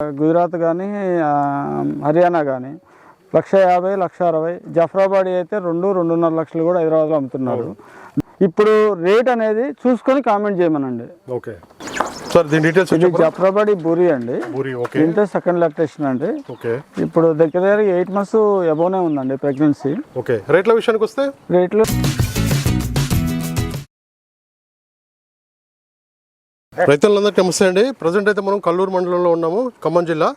గుజరాత్ కానీ హర్యానా కానీ లక్ష యాభై లక్ష అరవై జఫ్రాబాడీ అయితే రెండు రెండున్నర లక్షలు కూడా హైదరాబాద్లో అమ్ముతున్నారు. ఇప్పుడు రేట్ అనేది చూసుకొని కామెంట్ చేయమనండి. ఓకే. సార్ దీని డీటెయిల్స్ ఇది జఫ్రాబాడీ బూరి అండి. దీంట్లో సెకండ్ లాక్టేషన్ అండి. ఓకే. ఇప్పుడు దగ్గర దగ్గర ఎయిట్ మంత్స్ ఎబోనే ఉందండి ప్రెగ్నెన్సీ. ఓకే. రేట్ల విషయానికి వస్తే? రేట్లు రైతులందరికీ నమస్తే అండి. ప్రజెంట్ అయితే మనం కల్లూరు మండలంలో ఉన్నాము ఖమ్మం జిల్లా.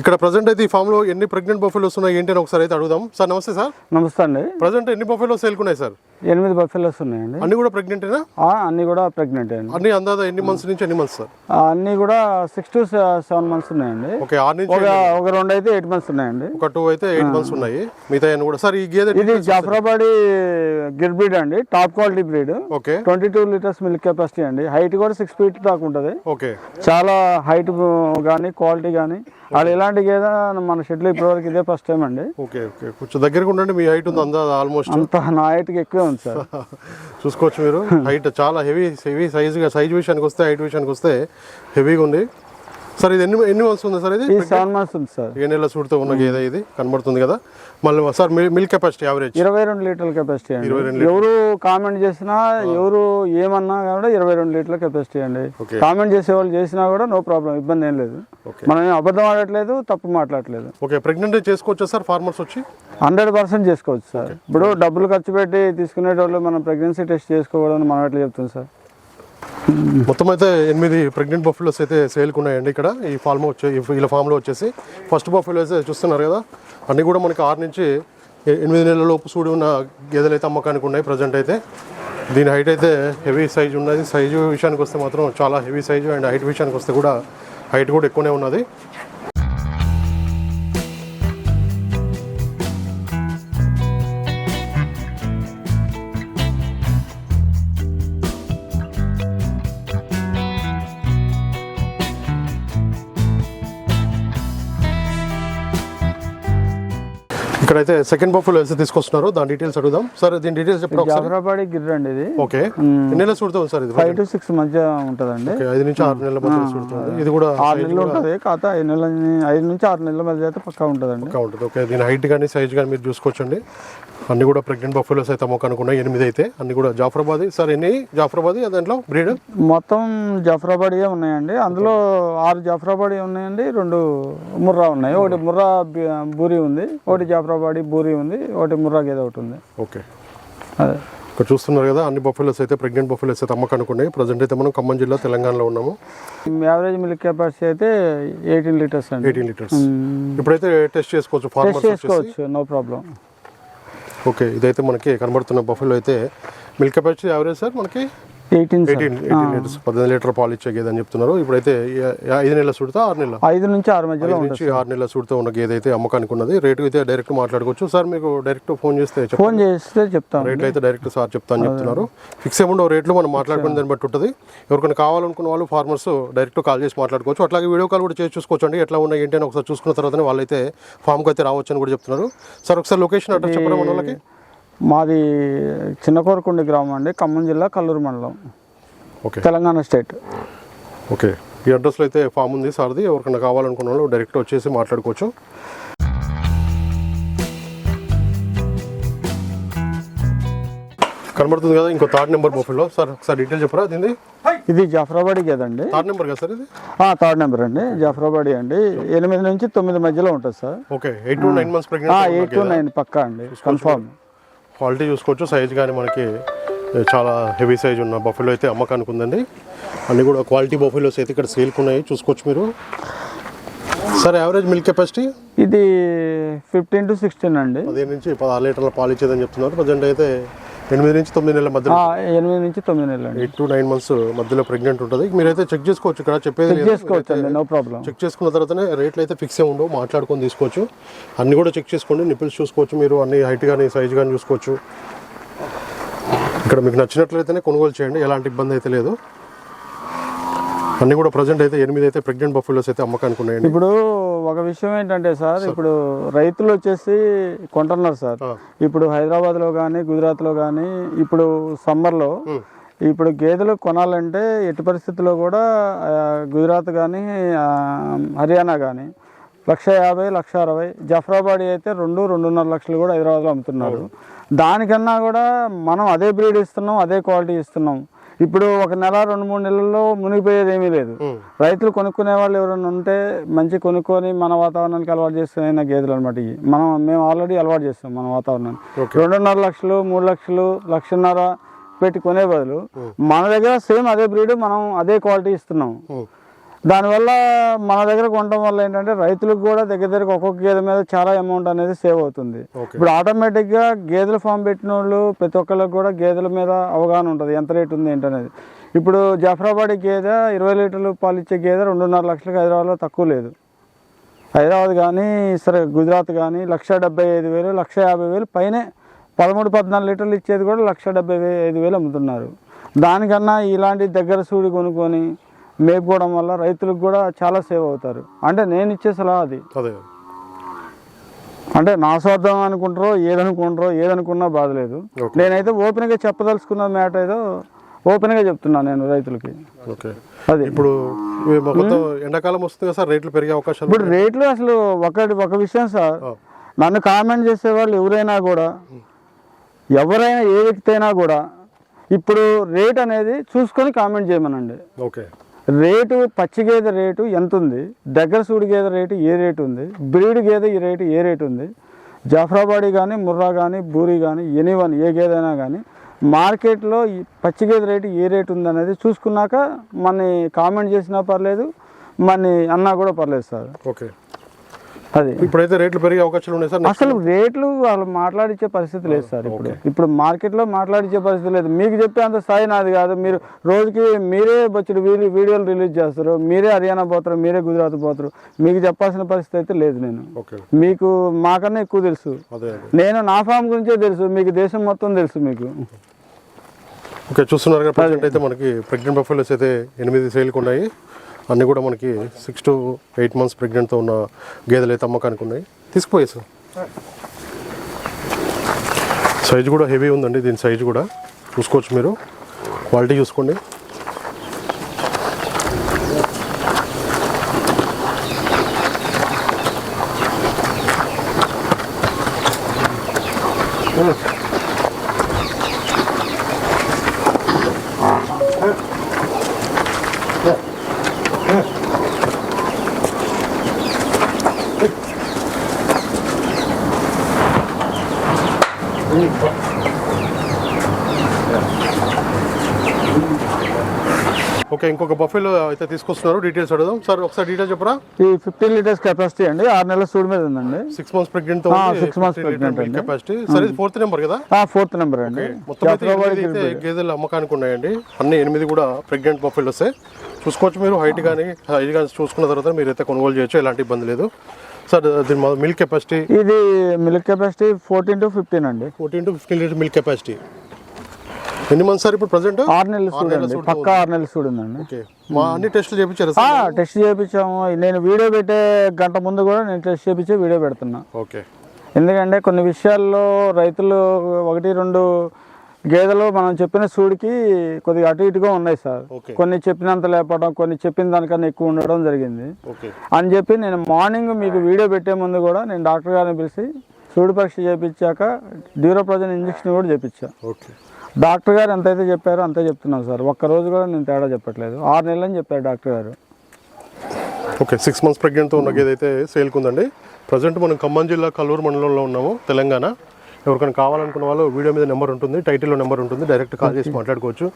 ఇక్కడ ప్రజెంట్ అయితే ఈ ఫామ్లో ఎన్ని ప్రెగ్నెంట్ బఫెలోస్ ఉన్నాయి ఏంటి అని ఒకసారి అయితే అడుగుదాం. సార్ నమస్తే సార్ నమస్తే అండి. ప్రజెంట్ ఎన్ని బఫెలోస్ సేల్కున్నాయి సార్ ఎనిమిది బఫెలోస్ ఉన్నాయండి. అన్ని కూడా ప్రెగ్నెంటేనా ఆ, అన్నీ కూడా ప్రెగ్నెంట్ అండి. అన్ని అందాజ ఎన్ని మంత్స్ నుంచి ఎన్ని మంత్స్ సార్ అన్నీ కూడా సిక్స్ టు సెవెన్ మంత్స్ ఉన్నాయండి. ఓకే ఆరు నుంచి ఒక ఒక రెండు అయితే ఎయిట్ మంత్స్ ఉన్నాయండి. ఒక టూ అయితే ఎయిట్ మంత్స్ ఉన్నాయి. మిగతా కూడా. సార్ ఈ గేదె ఇది జాఫరాబాడి గిర్ బ్రీడ్ అండి. Top quality breed. Okay. Twenty two litres milk capacity అండి. హైట్ కూడా సిక్స్ ఫీట్ దాకా ఉంటుంది. ఓకే. చాలా హైట్ కానీ క్వాలిటీ కానీ అది ఇలాంటి గేదె మన షెడ్లో ఇప్పటివరకు ఇదే ఫస్ట్ టైం అండి. Okay okay. కొంచెం దగ్గరగా ఉండండి. మీ హైట్ ఉంది అందాజ ఆల్మోస్ట్ అంత నా హైట్కి ఎక్కువే ఉంది సార్. చూసుకోవచ్చు మీరు. హైట్ చాలా హెవీ హెవీ సైజుగా సైజ్ విషయానికి వస్తే హైట్ విషయానికి వస్తే హెవీగా ఉంది. సార్ ఇది ఎన్ని ఎన్ని మంత్స్ ఉంది సార్ ఇది? సెవెన్ మంత్స్ ఉంది సార్. ఏ నెల సూడుతో ఉన్న గేదె ఇది కనబడుతుంది కదా. మళ్ళీ సార్ మిల్క్ కెపాసిటీ యావరేజ్ ఇరవై రెండు లీటర్ల కెపాసిటీ అండి. ఎవరు కామెంట్ చేసినా ఎవరు ఏమన్నా కూడా ఇరవై రెండు లీటర్ల కెపాసిటీ అండి. కామెంట్ చేసే వాళ్ళు చేసినా కూడా నో ప్రాబ్లం ఇబ్బంది ఏం లేదు. మనం అబద్ధం ఆడట్లేదు తప్పు మాట్లాడట్లేదు. ఓకే ప్రెగ్నెంట్ చేసుకోవచ్చా సార్ ఫార్మర్స్ వచ్చి? హండ్రెడ్ పర్సెంట్ చేసుకోవచ్చు సార్. ఇప్పుడు డబ్బులు ఖర్చు పెట్టి తీసుకునేటోళ్ళు మనం ప్రెగ్నెన్సీ టెస్ట్ చేసుకోకూడదని మనం ఎట్లా చెప్తుంది సార్? మొత్తం అయితే ఎనిమిది ప్రెగ్నెంట్ బఫెలోస్ అయితే సేల్కి ఉన్నాయండి ఇక్కడ. ఈ ఫామ్లో వచ్చే ఈ వీళ్ళ ఫామ్లో వచ్చేసి ఫస్ట్ బఫెలో అయితే చూస్తున్నారు కదా. అన్నీ కూడా మనకి ఆరు నుంచి ఎనిమిది నెలల లోపు సూడి ఉన్న గేదెలు అయితే అమ్మకానికి ఉన్నాయి ప్రజెంట్ అయితే. దీని హైట్ అయితే హెవీ సైజు ఉన్నది. సైజు విషయానికి వస్తే మాత్రం చాలా హెవీ సైజు అండ్ హైట్ విషయానికి వస్తే కూడా హైట్ కూడా ఎక్కువనే ఉన్నది. ఇక్కడైతే సెకండ్ బఫెలో అయితే తీసుకొస్తున్నారు దాని డీటెయిల్స్ అడుగుదాం. సార్ దీని డీటెయిల్స్ చెప్పండి జాఫరాబాడి గిర్ర అండి ఇది. ఓకే. ఎన్ని నెలలు సూడుతుంది సార్ ఇది ఫైవ్ టు సిక్స్ మధ్య ఉంటుందండి. ఐదు నుంచి ఆరు నెలల మధ్య సూడుతుంది. ఇది కూడా ఆరు నెలలు ఉంటుంది కాకపోతే ఐదు నెలల ఐదు నుంచి ఆరు నెలల మధ్య అయితే పక్కా ఉంటుందండి. పక్కా ఉంటుంది. ఓకే దీని హైట్ కానీ సైజ్ కానీ మీరు చూసుకోవచ్చండి. అన్ని కూడా ప్రెగ్నెంట్ బఫెలోస్ అయితే అమ్మకానికి ఉన్నాయి ఎనిమిది అయితే. అన్ని కూడా జాఫరాబాద్. సార్ ఎన్ని? జాఫరాబాద్ దాంట్లో బ్రీడ్? మొత్తం జఫ్రాబాడియే ఉన్నాయండి. అందులో ఆరు జఫ్రాబాడి ఉన్నాయండి. రెండు ముర్రా ఉన్నాయి. ఒకటి ముర్రా బూరి ఉంది. ఒకటి జఫ్రాబాడి బూరి ఉంది. ఒకటి ముర్రా గేదె ఒకటి ఉంది. ఓకే. అదే. ఇక్కడ చూస్తున్నారు కదా అన్ని బఫెలోస్ అయితే ప్రెగ్నెంట్ బఫెలోస్ అయితే అమ్మకానికి ఉన్నాయి ప్రజెంట్ అయితే మనం ఖమ్మం జిల్లా తెలంగాణలో ఉన్నాము. యావరేజ్ మిల్క్ కెపాసిటీ అయితే ఎయిటీన్ లీటర్స్ అండి. Eighteen litres. ఇప్పుడైతే టెస్ట్ చేసుకోవచ్చు టెస్ట్ చేసుకోవచ్చు. No problem. ఓకే ఇదైతే మనకి కనబడుతున్న బఫెలో అయితే మిల్క్ కెపాసిటీ యావరేజ్ సార్ మనకి? ఎయిటీన్ ఎయిటీన్ ఎయిటీన్ లీటర్స్ పద్దెనిమిది లీటర్ పాలు ఇచ్చే గేదె అని చెప్తున్నారు. ఇప్పుడైతే ఐదు నెలల సుడితే ఆరు నెలల. ఐదు నుంచి ఆరు మధ్యలో నుంచి ఆరు నెలల సూడితో ఉన్న గేదె అయితే అమ్మకానికి ఉన్నది. రేటు అయితే డైరెక్ట్ మాట్లాడుకోవచ్చు. సార్ మీకు డైరెక్ట్ ఫోన్ చేస్తే ఫోన్ చేస్తే చెప్తాం. రేట్లు అయితే డైరెక్ట్ సార్ చెప్తా అని చెప్తున్నారు. ఫిక్స్ ఏముండవు రేట్లు మనం మాట్లాడుకునే దాన్ని బట్టి ఉంటుంది. ఎవరికైనా కావాలనుకున్న వాళ్ళు ఫార్మర్స్ డైరెక్ట్ కాల్ చేసి మాట్లాడుకోవచ్చు. అట్లాగే వీడియో కాల్ కూడా చేసి చూసుకోవచ్చు అండి ఎట్లా ఉన్నాయి ఏంటి అని ఒకసారి చూసుకున్న తర్వాతనే వాళ్ళైతే ఫామ్కి అయితే రావచ్చు అని కూడా చెప్తున్నారు. సార్ ఒకసారి లొకేషన్ అడ్రస్ చెప్పడం మన వాళ్ళకి. మాది చిన్నకోరకుండి గ్రామం అండి ఖమ్మం జిల్లా కల్లూరు మండలం ఓకే. తెలంగాణ స్టేట్. ఓకే. ఈ అడ్రస్లో అయితే ఫామ్ ఉంది సార్ది ఎవరికైనా కావాలనుకున్న వాళ్ళు డైరెక్ట్ వచ్చేసి మాట్లాడుకోవచ్చు. కనబడుతుంది కదా ఇంకో థర్డ్ నెంబర్ బొఫెల్లో సార్ ఒకసారి డీటెయిల్ చెప్పరా దీన్ని? ఇది జఫ్రాబాడి గేదె అండి థర్డ్ నెంబర్ కదా సార్ ఇది? థర్డ్ నెంబర్ అండి జఫ్రాబాడి అండి. ఎనిమిది నుంచి తొమ్మిది మధ్యలో ఉంటుంది sir. Okay. Eight to nine months pregnant eight to nine పక్కా అండి కన్ఫామ్. క్వాలిటీ చూసుకోవచ్చు. సైజ్ కానీ మనకి చాలా హెవీ సైజ్ ఉన్న బఫెలో అయితే అమ్మకానికి ఉందండి అన్ని కూడా క్వాలిటీ బఫెలోస్ అయితే ఇక్కడ సేల్కి ఉన్నాయి. చూసుకోవచ్చు మీరు. Sir average milk capacity? ఇది ఫిఫ్టీన్ టు సిక్స్టీన్ అండి. పదిహేను నుంచి పదహారు లీటర్ల పాలు ఇచ్చేదని చెప్తున్నారు. ప్రజెంట్ అయితే ఎనిమిది నుంచి తొమ్మిది నెలల మధ్యలో. ఆ, ఎనిమిది నుంచి తొమ్మిది నెలలు ఎయిట్ టు నైన్ మంత్స్ మధ్యలో ప్రెగ్నెంట్ ఉంటుంది. మీరైతే చెక్ చేసుకోవచ్చు ఇక్కడ చెప్పేది. చేసుకోవచ్చు నో ప్రాబ్లం చెక్ చేసుకున్న తర్వాతనే రేట్లు అయితే ఫిక్స్ ఏ ఉండవు మాట్లాడుకొని తీసుకోవచ్చు. అన్ని కూడా చెక్ చేసుకోండి నిప్పుల్స్ చూసుకోవచ్చు మీరు అన్ని హైట్ కానీ సైజ్ కానీ చూసుకోవచ్చు. ఇక్కడ మీకు నచ్చినట్లయితేనే కొనుగోలు చేయండి ఎలాంటి ఇబ్బంది అయితే లేదు. అన్ని కూడా ప్రజెంట్ అయితే ఎనిమిది అయితే ప్రెగ్నెంట్ బఫెలోస్ అయితే అమ్మకానికి ఉన్నాయండి. ఇప్పుడు ఒక విషయం ఏంటంటే సార్ ఇప్పుడు రైతులు వచ్చేసి కొంటున్నారు సార్. ఇప్పుడు హైదరాబాద్లో కానీ గుజరాత్లో కానీ ఇప్పుడు సమ్మర్లో ఇప్పుడు గేదెలు కొనాలంటే ఎట్టి పరిస్థితుల్లో కూడా గుజరాత్ కానీ హర్యానా కానీ లక్ష యాభై లక్ష అరవై జఫ్రాబాడీ అయితే రెండు రెండున్నర లక్షలు కూడా హైదరాబాద్లో అమ్ముతున్నారు. దానికన్నా కూడా మనం అదే బ్రీడ్ ఇస్తున్నాం అదే క్వాలిటీ ఇస్తున్నాం. ఇప్పుడు ఒక నెల రెండు మూడు నెలల్లో మునిగిపోయేది ఏమీ లేదు. రైతులు కొనుక్కునే వాళ్ళు ఎవరైనా ఉంటే మంచి కొనుక్కొని మన వాతావరణానికి అలవాటు చేసుకునే గేదెలు అనమాట ఇవి మనం మేము ఆల్రెడీ అలవాటు చేస్తాం మన వాతావరణాన్ని Okay. రెండున్నర లక్షలు మూడు లక్షలు లక్షన్నర పెట్టి కొనే బదులు మన దగ్గర సేమ్ అదే బ్రీడ్ మనం అదే క్వాలిటీ ఇస్తున్నాం. దానివల్ల మన దగ్గర కొనడం వల్ల ఏంటంటే రైతులకు కూడా దగ్గర దగ్గర ఒక్కొక్క గేదె మీద చాలా అమౌంట్ అనేది సేవ్ అవుతుంది. ఇప్పుడు ఆటోమేటిక్గా గేదెల ఫామ్ పెట్టిన వాళ్ళు ప్రతి ఒక్కరికి కూడా గేదెల మీద అవగాహన ఉంటుంది. ఎంత రేటు ఉంది ఏంటనేది ఇప్పుడు జఫరాబాదీ గేదె ఇరవై లీటర్లు పాలు ఇచ్చే గేదె రెండున్నర లక్షలకు హైదరాబాద్లో తక్కువ లేదు. హైదరాబాద్ కానీ సరే గుజరాత్ కానీ లక్ష డెబ్బై ఐదు వేలు లక్ష యాభై వేలు పైనే పదమూడు పద్నాలుగు లీటర్లు ఇచ్చేది కూడా లక్ష డెబ్బై ఐదు వేలు అమ్ముతున్నారు. దానికన్నా ఇలాంటి దగ్గర సూడి కొనుక్కొని మేపుకోవడం వల్ల రైతులకు కూడా చాలా సేవ్ అవుతారు. అంటే నేను ఇచ్చే సలహా అది. అంటే నా స్వార్థం అనుకుంటారో ఏదనుకుంటారో ఏదనుకున్నా బాధ లేదు. Okay. నేనైతే ఓపెన్గా చెప్పదలుచుకున్న మ్యాటర్ ఏదో ఓపెన్గా చెప్తున్నాను నేను రైతులకి. ఓకే. అది. ఇప్పుడు ఎండాకాలం వస్తుంది సార్ రేట్లు పెరిగే అవకాశాలు ఇప్పుడు రేట్లు అసలు ఒకటి ఒక విషయం సార్. నన్ను కామెంట్ చేసే వాళ్ళు ఎవరైనా కూడా ఎవరైనా ఏ వ్యక్తి అయినా కూడా ఇప్పుడు రేట్ అనేది చూసుకొని కామెంట్ చేయమనండి. ఓకే. రేటు పచ్చి గేదె రేటు ఎంత ఉంది దగ్గర సూడి గేదె రేటు ఏ రేటు ఉంది? బ్రీడ్ గేదె ఈ రేటు ఏ రేటు ఉంది? జాఫ్రాబాడీ కానీ ముర్రా కానీ బూరి కానీ ఎనీవన్ ఏ గేదె అయినా కానీ మార్కెట్లో పచ్చి గేదె రేటు ఏ రేటు ఉంది అనేది చూసుకున్నాక మన కామెంట్ చేసినా పర్లేదు మన అన్నా కూడా పర్లేదు సార్. ఓకే. అది. ఇప్పుడైతే రేట్లు పెరిగే అవకాశాలు ఉన్నాయి సార్? అసలు రేట్లు వాళ్ళు మాట్లాడించే పరిస్థితి లేదు సార్ ఇప్పుడు. ఇప్పుడు మార్కెట్లో మాట్లాడించే పరిస్థితి లేదు. మీకు చెప్పే అంత స్థాయి నాది కాదు. మీరు రోజుకి మీరే బొచ్చుడు వీడియో వీడియోలు రిలీజ్ చేస్తారు. మీరే హర్యానా పోతారు మీరే గుజరాత్ పోతారు. మీకు చెప్పాల్సిన పరిస్థితి అయితే లేదు నేను. మీకు మాకన్నా ఎక్కువ తెలుసు. నేను నా ఫామ్ గురించే తెలుసు. మీకు దేశం మొత్తం తెలుసు మీకు. ఓకే చూస్తున్నారు కదా ప్రజెంట్ అయితే మనకి ప్రెగ్నెంట్ బఫెలోస్ అయితే ఎనిమిది సేల్కి ఉన్నాయి. అన్నీ కూడా మనకి సిక్స్ టు ఎయిట్ మంత్స్ ప్రెగ్నెంట్తో ఉన్న గేదెలు అయితే అమ్మకానికి ఉన్నాయి. తీసుకుపోయి సార్. సైజు కూడా హెవీ ఉందండి దీని సైజు కూడా. చూసుకోవచ్చు మీరు. క్వాలిటీ చూసుకోండి ఓకే ఇంకొక బఫెలో అయితే తీసుకొస్తున్నారు. డీటెయిల్స్ అడుగుదాం. సార్ ఒకసారి డీటెయిల్ చెప్పరా? ఈ ఫిఫ్టీన్ లీటర్స్ కెపాసిటీ అండి. ఆరు నెలల సూడి మీద ఉందండి. Six months pregnant months pregnant అండి. కెపాసిటీ సరే ఫోర్త్ నెంబర్ కదా? ఫోర్త్ నెంబర్ అండి. మొత్తం అయితే గేదెలు అమ్మకానికి ఉన్నాయండి. అన్ని ఎనిమిది కూడా ప్రెగ్నెంట్ బఫెల్ వస్తాయి చూసుకోవచ్చు మీరు. హైట్ కానీ హైట్ కానీ చూసుకున్న తర్వాత మీరు అయితే కొనుగోలు చేయొచ్చు. ఎలాంటి ఇబ్బంది లేదు. సార్ దీని మిల్క్ కెపాసిటీ ఇది milk capacity fourteen to fifteen అండి. Fourteen to fifteen litre milk capacity ఎన్ని మంత్స్ సార్ ఇప్పుడు ప్రజెంట్ ఆరు నెలల సూడి అండి పక్కా ఆరు నెలల మా అన్ని టెస్టులు చేయించారు టెస్ట్ చేయించాము. నేను వీడియో పెట్టే గంట ముందు కూడా నేను టెస్ట్ చేయించి వీడియో పెడుతున్నా. ఓకే. ఎందుకంటే కొన్ని విషయాల్లో రైతులు ఒకటి రెండు గేదెలు మనం చెప్పిన సూడికి కొద్దిగా అటు ఇటుగా ఉన్నాయి సార్. కొన్ని చెప్పినంత లేపడం కొన్ని చెప్పిన దానికన్నా ఎక్కువ ఉండడం జరిగింది. అని చెప్పి నేను మార్నింగ్ మీకు వీడియో పెట్టే ముందు కూడా నేను డాక్టర్ గారిని పిలిచి సూడి పరీక్ష చేయించాక డ్యూరోప్రజన్ ఇంజక్షన్ కూడా చేయించా. ఓకే. డాక్టర్ గారు ఎంతైతే చెప్పారో అంతే చెప్తున్నాను సార్. ఒక్క రోజు కూడా నేను తేడా చెప్పట్లేదు. ఆరు నెలలు అని చెప్పారు డాక్టర్ గారు. ఓకే సిక్స్ మంత్స్ ప్రెగ్నెంట్తో ఉన్న ఏదైతే అయితే సేల్కి ఉందండి. ప్రజెంట్ మనం ఖమ్మం జిల్లా కల్లూరు మండలంలో ఉన్నాము తెలంగాణ. ఎవరికైనా కావాలనుకున్న వాళ్ళు వీడియో మీద నెంబర్ ఉంటుంది టైటిల్లో నెంబర్ ఉంటుంది డైరెక్ట్ కాల్ చేసి మాట్లాడుకోవచ్చు.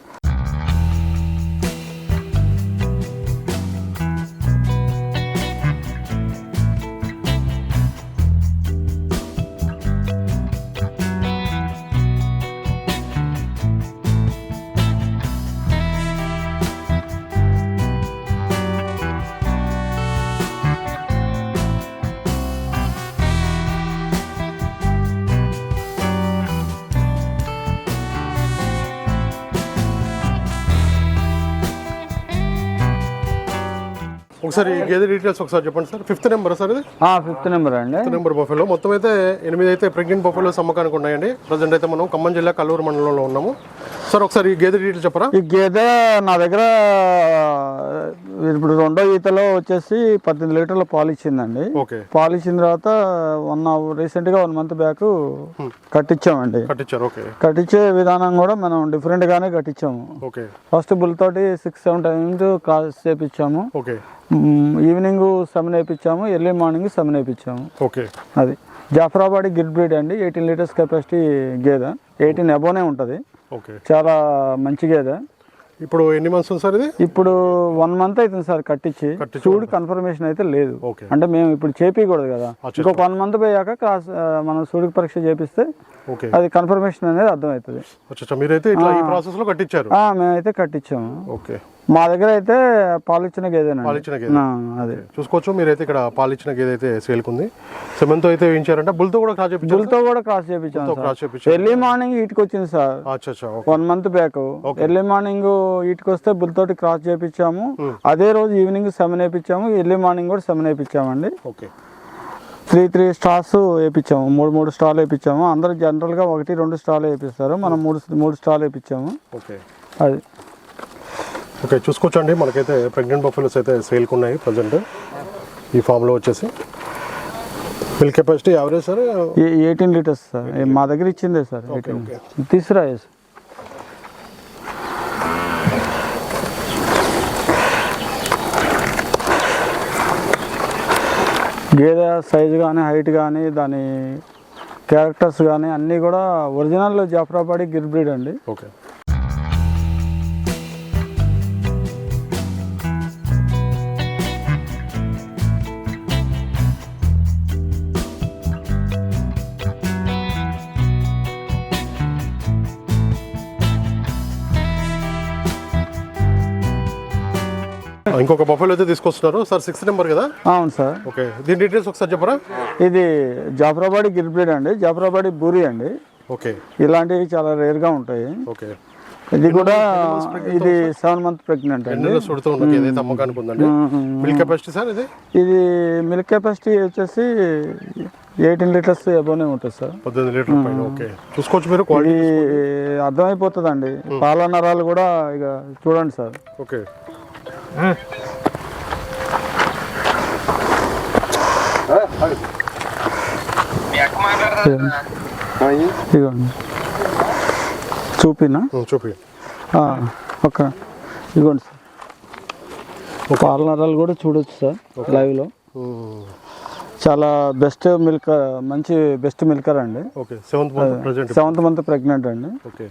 ఒకసారి గేదె డీటెయిల్స్ ఒకసారి చెప్పండి సార్. ఫిఫ్త్ నెంబర్ సార్ ఇది? ఫిఫ్త్ నెంబర్ అండి. ఫిఫ్త్ నెంబర్ బఫెలో మొత్తం అయితే ఎనిమిది అయితే ప్రెగ్నెంట్ బఫెలో అమ్మకానికి ఉన్నాయండి. ప్రజెంట్ అయితే మనం ఖమ్మం జిల్లా కల్లూరు మండలంలో ఉన్నాము. సార్ ఒకసారి ఈ గేదె డీటెయిల్ చెప్పరా? ఈ గేదె నా దగ్గర ఇప్పుడు రెండో ఈతలో వచ్చేసి పద్దెనిమిది లీటర్ల పాలు ఇచ్చిందండి. పాలు ఇచ్చిన తర్వాత వన్ రీసెంట్గా వన్ మంత్ బ్యాక్ కట్టించామండి కట్టించే విధానం కూడా మనం డిఫరెంట్గానే కట్టించాము ఓకే. ఫస్ట్ బుల్ తోటి సిక్స్ సెవెన్ టైమ్స్ క్రాస్ చేపించాము ఈవినింగ్ సెవెన్ వేయించాము ఎర్లీ మార్నింగ్ సెవెన్ వేయించాము ఓకే. అది. జాఫరాబాడి గిడ్ బ్రీడ్ అండి ఎయిటీన్ లీటర్స్ కెపాసిటీ గేదె. ఎయిటీన్ అబోనే ఉంటుంది. ఓకే. చాలా మంచి గేదె ఇప్పుడు ఎన్ని మంత్స్ ఉంది సార్ ఇది? ఇప్పుడు వన్ మంత్ అవుతుంది సార్ కట్టించి. చూడు కన్ఫర్మేషన్ అయితే లేదు. అంటే మేము ఇప్పుడు చేపించకూడదు కదా. ఇంకొక వన్ మంత్ పోయాక క్రాస్ మనం సూడికి పరీక్ష చేపిస్తే ఓకే. అది కన్ఫర్మేషన్ అనేది అర్థమవుతుంది. మీరైతే ఇట్లా ఈ ప్రాసెస్లో కట్టించారు. ఆ, మేమైతే కట్టించాము. ఓకే. మా దగ్గర అయితే పాలు ఇచ్చిన గేదెనండి పాలిచ్చిన గేదె. అదే. చూసుకోవచ్చు మీరైతే ఇక్కడ పాలిచ్చిన గేదె అయితే సేల్కుంది. సెమెంతో అయితే వేయించారంటే బుల్తో కూడా క్రాస్ చేయించారు బుల్తో కూడా క్రాస్ సార్. క్రాస్ చేయించారు ఎర్లీ మార్నింగ్ ఈట్కి వచ్చింది సార్. అచ్చా one month back early morning ఈట్కి వస్తే బుల్ తోటి క్రాస్ చేపించాము అదే రోజు ఈవినింగ్ సెవెన్ వేయించాము. ఎర్లీ మార్నింగ్ కూడా సెవెన్ వేయించామండి. ఓకే. త్రీ త్రీ స్టార్స్ వేయించాము. మూడు మూడు స్టార్లు వేయించాము. అందరూ జనరల్గా ఒకటి రెండు స్టార్లు వేపిస్తారు మనం మూడు మూడు స్టార్లు వేయించాము. ఓకే. అది. ఓకే చూసుకోవచ్చండి. మనకైతే ప్రెగ్నెంట్ బఫెలోస్ అయితే సేల్కి ఉన్నాయి ప్రజెంట్. ఈ ఫామ్లో వచ్చేసి. Milk capacity average sir? Eighteen litres sir. మా దగ్గర ఇచ్చిందే సార్ తీసురా ఎస్. గేదె సైజు కానీ హైట్ కానీ దాని క్యారెక్టర్స్ కానీ అన్నీ కూడా ఒరిజినల్ జాఫరాబాడి గిర్ బ్రీడ్ అండి. ఓకే. ఇంకొక బఫెలో అయితే తీసుకొస్తున్నారు. సార్ సిక్స్త్ నెంబర్ కదా? అవును సార్. ఓకే. దీని డీటెయిల్స్ ఒకసారి చెప్పరా? ఇది జాఫరాబాడి గిర్ బ్రీడ్ అండి. జాఫరాబాడి బూరి అండి. ఓకే. ఇలాంటివి చాలా రేర్గా ఉంటాయి. ఓకే. ఇది కూడా ఇది సెవెన్ మంత్ ప్రెగ్నెంట్ అండి. మిల్క్ కెపాసిటీ సార్ ఇది? ఇది మిల్క్ కెపాసిటీ వచ్చేసి ఎయిటీన్ లీటర్స్ అబోనే ఉంటుంది సార్. పద్దెనిమిది లీటర్ ఓకే. చూసుకోవచ్చు మీరు క్వాలిటీ ఇది అర్థమైపోతుందండి. పాల నరాలు కూడా ఇక చూడండి సార్. ఓకే. ఇదిగోండి చూపినా? చూపి. ఆ, ఒక ఇదిగోండి సార్. పాల నరాలు కూడా చూడొచ్చు సార్ లైవ్లో. చాలా బెస్ట్ మిల్క్ మంచి బెస్ట్ మిల్కర్ అండి. సెవెంత్ మంత్ ప్రెగ్నెంట్ అండి. ఓకే.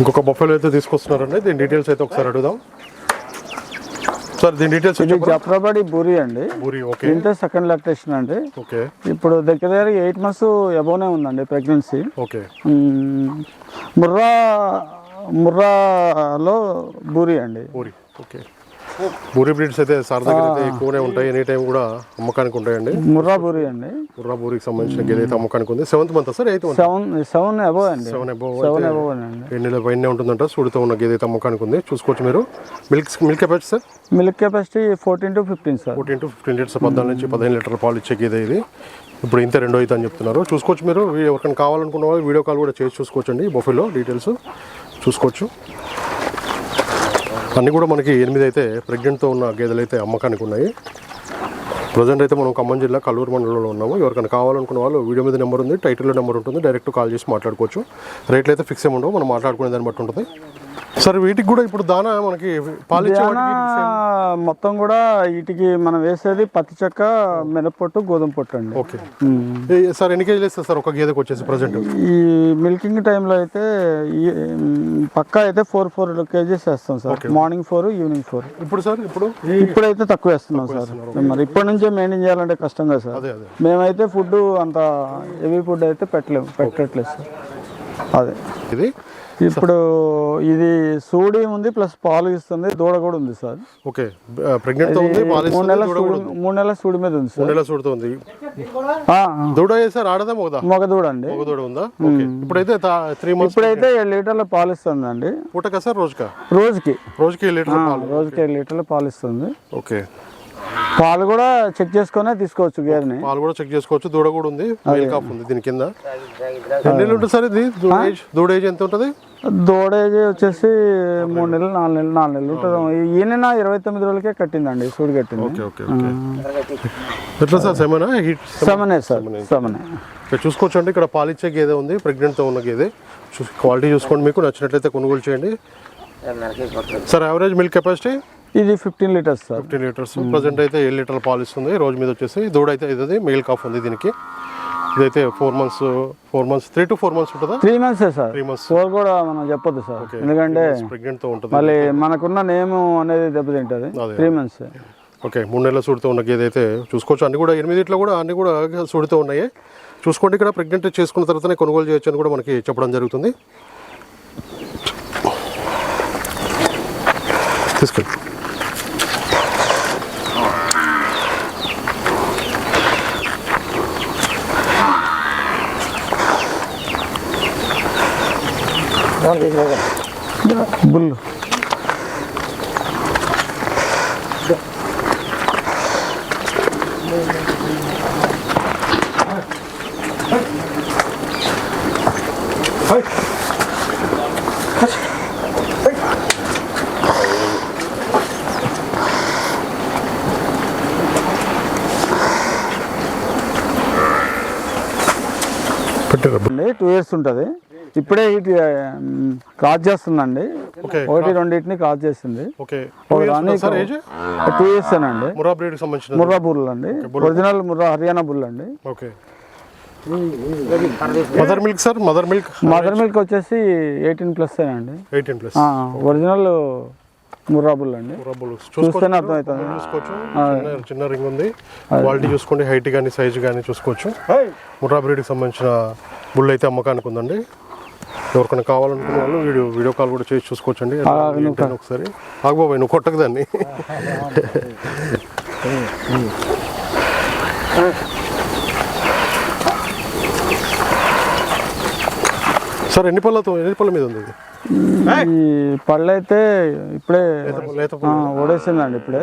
ఇంకొక బొఫెలో అయితే తీసుకొస్తున్నారండి. దీని డీటెయిల్స్ అయితే ఒకసారి అడుగుదాం. సార్ దీని డీటెయిల్స్ ఇది జఫ్రాబాడి బూరి అండి. Pure okay. దీంతో సెకండ్ లాక్టేషన్ అండి. ఓకే. ఇప్పుడు దగ్గర దగ్గర ఎయిట్ మంత్స్ అబోనే ఉందండి ప్రెగ్నెన్సీ. ఓకే. ముర్రా ముర్రాలో బూరి అండి. పూరి ఓకే. పూరి బ్రీడ్స్ అయితే సార్ దగ్గర అయితే ఎక్కువనే ఉంటాయి. ఎనీ టైం కూడా అమ్మకానికి ఉంటాయండి. ముర్రా బూరి అండి. బుర్రా పూరికి సంబంధించిన గేదె అయితే అమ్మకానికి ఉంది. Seventh month sir? Eighth seven seven above అండి. సెవెన్ అబోవ్ సెవెన్ అబో అండి. ఎన్ని పైన ఉంటుందంట. సూడితో ఉన్న గేదె అయితే అమ్మకానికి ఉంది. చూసుకోవచ్చు మీరు. Milk milk capacity sir? Milk capacity fourteen to fifteen sir fourteen to fifteen litres పద్నాలుగు నుంచి పదిహేను లీటర్ల పాలు ఇచ్చే గేదె ఇది. ఇప్పుడు ఇంత రెండో అయితే అని చెప్తున్నారు. చూసుకోవచ్చు మీరు. ఎవరికైనా కావాలనుకున్న వాళ్ళు వీడియో కాల్ కూడా చేసి చూసుకోవచ్చండి. బొఫెలో డీటెయిల్స్ చూసుకోవచ్చు. అన్నీ కూడా మనకి ఎనిమిది అయితే ప్రెగ్నెంట్తో ఉన్న గేదెలు అయితే అమ్మకానికి ఉన్నాయి. ప్రజెంట్ అయితే మనం ఖమ్మం జిల్లా కల్లూరు మండలంలో ఉన్నాము. ఎవరికైనా కావాలనుకున్న వాళ్ళు వీడియో మీద నెంబర్ ఉంది టైటిల్లో నెంబర్ ఉంటుంది డైరెక్ట్ కాల్ చేసి మాట్లాడుకోవచ్చు. రేట్లు అయితే ఫిక్స్ ఏమి ఉండవు మనం మాట్లాడుకునే దాన్ని బట్టి ఉంటుంది. సార్ వీటికి కూడా ఇప్పుడు దానా మనకి పాలిచ్చే మొత్తం కూడా వీటికి మనం వేసేది పత్తి చెక్క మినపొట్టు గోధుమ పొట్టు అండి. ఓకే. సార్ ఎన్ని కేజీలు ఇస్తారు సార్ ఒక గేదెకి వచ్చేసి ప్రజెంట్? ఈ మిల్కింగ్ టైంలో అయితే పక్కా అయితే ఫోర్ ఫోర్ కేజీస్ వేస్తాం sir. Morning four evening four. ఇప్పుడు సార్ ఇప్పుడు? ఇప్పుడైతే తక్కువ వేస్తున్నాం సార్. మరి ఇప్పటి నుంచే మెయింటైన్ చేయాలంటే కష్టం కదా సార్ మేమైతే ఫుడ్ అంత హెవీ ఫుడ్ అయితే పెట్టలేము పెట్టట్లేదు సార్. అదే. ఇది? ఇప్పుడు ఇది సూడి ఉంది ప్లస్ పాలు ఇస్తుంది దూడ కూడా ఉంది సార్. ఓకే ప్రెగ్నెంట్తో ఉంది మూడు నెలల మూడు నెలల సూడి మీద ఉంది సార్. నెలల సూడుతో ఉంది. దూడ సార్? ఆడదా మొగదా? మగ దూడ అండి. మగ దూడ ఉందా? ఓకే. ఇప్పుడైతే త్రీ మంత్స్ ఇప్పుడైతే ఏడు లీటర్ల పాలు ఇస్తుందండి పూటకా సార్ రోజుకా? రోజుకి. రోజుకి లీటర్ పాలు. రోజుకి ఏడు లీటర్ల పాలు ఇస్తుంది ఓకే. పాలు కూడా చెక్ చేసుకునే తీసుకోవచ్చు గేదెని పాలు కూడా చెక్ చేసుకోవచ్చు. దూడ కూడా ఉంది. మేల్ కాఫ్ ఉంది దీని కింద. ఎన్ని నెలలు ఉంటుంది సార్ ఇది? దూడ ఏజ్ దూడ ఏజ్ ఎంత ఉంటుంది? దూడ ఏజ్ వచ్చేసి మూడు నెలలు నాలుగు నెలలు నాలుగు నెలలు ఉంటుంది. ఈయన ఇరవై తొమ్మిది రోజులకే కట్టిందండి సూడి కట్టింది. Okay okay okay. ఎట్లా సార్? సెమనా హీట్ సెవెనే? సార్ సెవెనే. ఇక్కడ చూసుకోవచ్చు అండి ఇక్కడ పాలిచ్చే గేదె ఉంది ప్రెగ్నెంట్తో ఉన్న గేదె. చూసి క్వాలిటీ చూసుకోండి మీకు నచ్చినట్లయితే కొనుగోలు చేయండి. సార్ యావరేజ్ మిల్క్ కెపాసిటీ ఇది fifteen litres sir fifteen litres present అయితే ఏడు లీటర్ల పాలు ఇస్తుంది. రోజు మీద వచ్చేసి దూడ అయితే ఇది మెయిల్ కాఫ్ ఉంది దీనికి. ఇదైతే four months four months three to four months ఉంటుందా? త్రీ మంత్సే సార్ త్రీ మంత్స్ ఫోర్ కూడా మనం చెప్పొద్దు సార్ ఎందుకంటే ప్రెగ్నెంట్తో ఉంటుంది. మళ్ళీ మనకున్న నేమ్ అనేది దెబ్బతింటుంది. త్రీ మంత్స్ ఓకే మూడు నెలల సూడితో ఉన్న గేదె అయితే చూసుకోవచ్చు. అన్ని కూడా ఎనిమిదిట్లో కూడా అన్ని కూడా సూడితో ఉన్నాయి. చూసుకోండి ఇక్కడ. ప్రెగ్నెంట్ చేసుకున్న తర్వాతనే కొనుగోలు చేయొచ్చు అని కూడా మనకి చెప్పడం జరుగుతుంది. తీసుకెళ్ళి. బుల్ పెట్టారు? అండి టూ ఇయర్స్ ఉంటుంది ఇప్పుడే ఇది క్రాస్ చేస్తుందండి. ఒకటి రెండింటిని క్రాస్ చేసింది. టూ ఇయర్స్ అండి ముర్రా బుల్ అండి ఒరిజినల్ ముర్రా హర్యానా బుల్ అండి okay mother milk sir mother milk mother milk వచ్చేసి ఎయిటీన్ ప్లస్ అండి eighteen plus original Murrah bull అండి చూస్తేనే అర్థమవుతుంది. చూసుకోవచ్చు. చిన్న చిన్న రింగ్ ఉంది. క్వాలిటీ చూసుకోండి హైట్ కానీ సైజ్ కానీ చూసుకోవచ్చు. ముర్రా బ్రీడ్కి సంబంధించిన బుల్ అయితే అమ్మకానికి ఉందండి. ఎవరికైనా కావాలనుకున్న వాళ్ళు వీడియో వీడియో కాల్ కూడా చేసి చూసుకోవచ్చండి. ఒకసారి. ఆగబాబాయ్ నువ్వు కొట్టకు దాన్ని. సార్ ఎన్ని పళ్ళతో ఎన్ని పళ్ళ మీద ఉంది ఇది? ఈ పళ్ళు అయితే ఇప్పుడే ఓడేసిందండి ఇప్పుడే.